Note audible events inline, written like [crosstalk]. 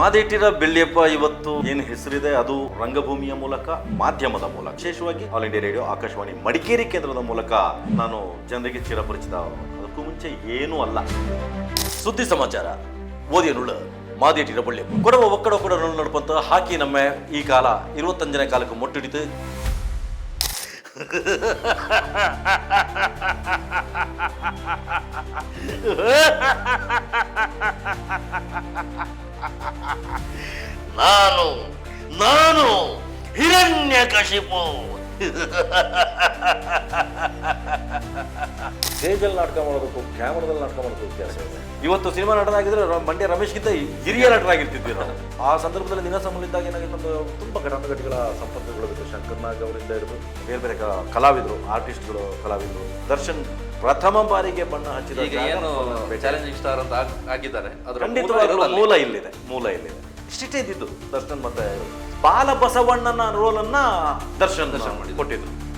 ಮಾದಿಟ್ಟಿರೋ ಬೆಳ್ಳಿಯಪ್ಪ ಇವತ್ತು ಏನು ಹೆಸರಿದೆ? ಅದು ರಂಗಭೂಮಿಯ ಮೂಲಕ, ಮಾಧ್ಯಮದ ಮೂಲಕ. ವಿಶೇಷವಾಗಿ All India Radio, Akashvani Madikeri ಕೇಂದ್ರದ ಮೂಲಕ ನಾನು ಜನರಿಗೆ ಚಿರಪರಿಚಿತ ಅದಕ್ಕೂ ಮುಂಚೆ ಏನೂ ಅಲ್ಲ. ಸುದ್ದಿ ಸಮಾಚಾರ. ಓದಿಯನುಳ್ಳ ಮಾದಿಟ್ಟಿರೋ ಬೆಳ್ಳಿಯಪ್ಪ. ಕೊಡವ ಒಕ್ಕಡ ಕೂಡ ನಡ್ಪಂತ ಹಾಕಿ ನಮ್ಮ ಈ ಕಾಲ ಇರುವತ್ತಂಜನೇ ಕಾಲಕ್ಕೆ ಮೊಟ್ಟಿಡಿತು. [laughs] [laughs] ನಾನು ನಾನು ಹಿರಣ್ಯ ಕಶಿಪು. [laughs] ಸ್ಟೇಜಲ್ಲಿ ನಾಟಕ ಮಾಡೋದಕ್ಕೂ ಕ್ಯಾಮ್ರಾದಲ್ಲಿ ನಾಟಕ ಮಾಡೋದಕ್ಕೂ ವ್ಯತ್ಯಾಸ ಇದೆ. ಇವತ್ತು ಸಿನಿಮಾ ನಟನಾಗಿದ್ರೆ ರ- ಮಂಡ್ಯ ರಮೇಶ್ಗಿಂತ ಹಿರಿಯ ನಟರಾಗಿರ್ತಿದ್ವಿ ನಾವು. ಆ ಸಂದರ್ಭದಲ್ಲಿ ನಿನ್ನ ಸಂಬಂಧಿದ್ದಾಗ ಏನಾಗಿತ್ತು ಒಂದು ತುಂಬ ಘಟಾನುಘಟಿಗಳ ಸಂಪರ್ಕಗಳು ಇತ್ತು ಶಂಕರ್ ನಾಗ್ ಅವರಿಂದ ಹಿಡಿದು ಬೇರೆ ಬೇರೆ ಕ- ಕಲಾವಿದರು ಆರ್ಟಿಸ್ಟ್ಗಳು ಕಲಾವಿದರು. ದರ್ಶನ್ ಪ್ರಥಮ ಬಾರಿಗೆ ಬಣ್ಣ ಹಚ್ಚಿದ ಈಗ ಜಾಗ ಏನು ಚಾಲೆಂಜಿಂಗ್ ಸ್ಟಾರ್ ಅಂತ ಆಗ್- ಆಗಿದ್ದಾರೆ. ಅದರ ಮೂಲ ಖಂಡಿತವಾಗ್ಲೂ ಇರೋದು ಅಲ್ಲಿ. ಮೂಲ ಇಲ್ಲಿದೆ ಮೂಲ ಇಲ್ಲಿದೆ. ಇಷ್ಟಿಷ್ಟೇ ಇದ್ದಿದ್ದು ದರ್ಶನ್ ಮತ್ತೆ ಬಾಲ ಬಸವಣ್ಣನ ರೋಲನ್ನ ಅನ್ನ ದರ್ಶನ್ ದರ್ಶನ್ ಮಾಡಿ ಕೊಟ್ಟಿದ್ರು.